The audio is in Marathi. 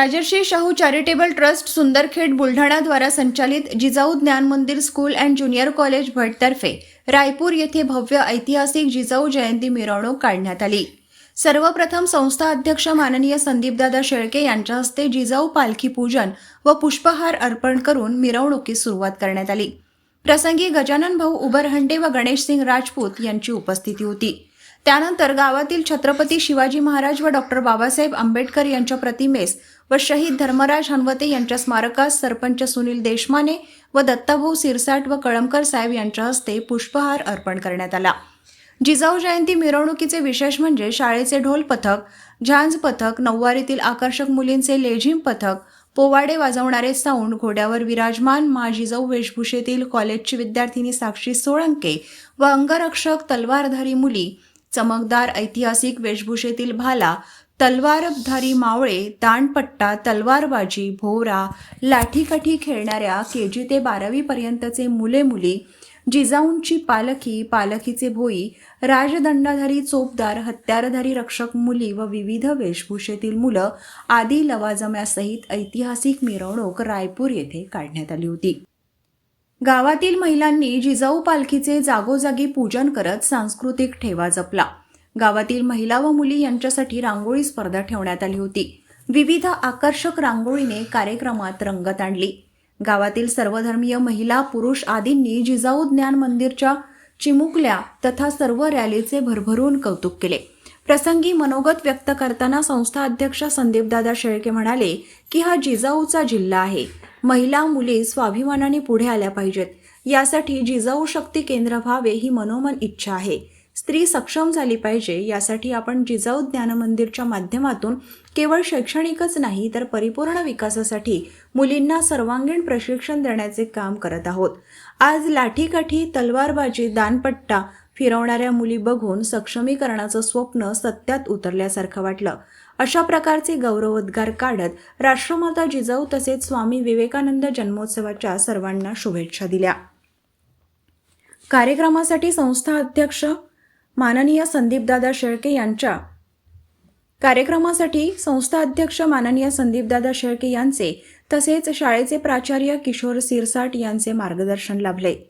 राजर्षी शाहू चॅरिटेबल ट्रस्ट सुंदरखेड बुलढाणाद्वारा संचालित Jijau Gyan Mandir school and junior college भटतर्फे Raipur येथे भव्य ऐतिहासिक जिजाऊ जयंती मिरवणूक काढण्यात आली. सर्वप्रथम संस्था अध्यक्ष माननीय संदीपदादा शेळके यांच्या हस्ते जिजाऊ पालखी पूजन व पुष्पहार अर्पण करून मिरवणुकीस सुरुवात करण्यात आली. प्रसंगी गजानन भाऊ उबरहंडे व गणेशसिंग राजपूत यांची उपस्थिती होती. त्यानंतर गावातील छत्रपती शिवाजी महाराज व डॉक्टर बाबासाहेब आंबेडकर यांच्या प्रतिमेस व शहीद धर्मराज हनवते यांच्या स्मारकास सरपंच सुनील देशमाने व दत्ताभाऊ सिरसाट व कळमकर साहेब यांच्या हस्ते पुष्पहार अर्पण करण्यात आला. जिजाऊ जयंती मिरवणुकीचे विशेष म्हणजे शाळेचे ढोल पथक झांज पथक नऊवारीतील आकर्षक मुलींचे लेझिम पथक पोवाडे वाजवणारे साऊंड घोड्यावर विराजमान मा वेशभूषेतील कॉलेजची विद्यार्थिनी साक्षी सोळंके व अंगरक्षक तलवारधारी मुली चमकदार ऐतिहासिक वेशभूषेतील भाला तलवारधारी मावळे दांडपट्टा तलवारबाजी भोवरा लाठीकाठी खेळणाऱ्या के जी ते बारावी पर्यंतचे मुले मुली जिजाऊंची पालखी पालखीचे भोई राजदंडाधारी चोपदार हत्यारधारी रक्षक मुली व विविध वेशभूषेतील मुलं आदी लवाजम्यासहित ऐतिहासिक मिरवणूक रायपूर येथे काढण्यात आली होती. गावातील महिलांनी जिजाऊ पालखीचे जागोजागी पूजन करत सांस्कृतिक ठेवा जपला. गावातील महिला व मुली यांच्यासाठी रांगोळी स्पर्धा ठेवण्यात आली होती. विविध आकर्षक रांगोळीने कार्यक्रमात रंगत आणली. गावातील सर्वधर्मीय महिला पुरुष आदींनी जिजाऊ ज्ञान मंदिरच्या चिमुकल्या तथा सर्व रॅलीचे भरभरून कौतुक केले. प्रसंगी मनोगत व्यक्त करताना संस्था अध्यक्ष संदीपदादा शेळके म्हणाले की हा जिजाऊचा जिल्हा आहे. महिला मुली स्वाभिमानाने पुढे आल्या पाहिजेत. यासाठी जिजाऊ शक्ती केंद्र व्हावे ही मनोमन इच्छा आहे. स्त्री सक्षम झाली पाहिजे यासाठी आपण जिजाऊ ज्ञान मंदिरच्या माध्यमातून केवळ शैक्षणिकच नाही तर परिपूर्ण विकासासाठी मुलींना सर्वांगीण प्रशिक्षण देण्याचे काम करत आहोत. आज लाठीकाठी तलवारबाजी दानपट्टा फिरवणाऱ्या मुली बघून सक्षमीकरणाचं स्वप्न सत्यात उतरल्यासारखं वाटलं. अशा प्रकारचे गौरवोद्गार काढत राष्ट्रमाता जिजाऊ तसेच स्वामी विवेकानंद जन्मोत्सवाच्या सर्वांना शुभेच्छा दिल्या. कार्यक्रमासाठी संस्था अध्यक्ष माननीय संदीपदादा शेळके यांच्या कार्यक्रमासाठी संस्था अध्यक्ष माननीय संदीपदादा शेळके यांचे तसेच शाळेचे प्राचार्य किशोर सिरसाट यांचे मार्गदर्शन लाभले.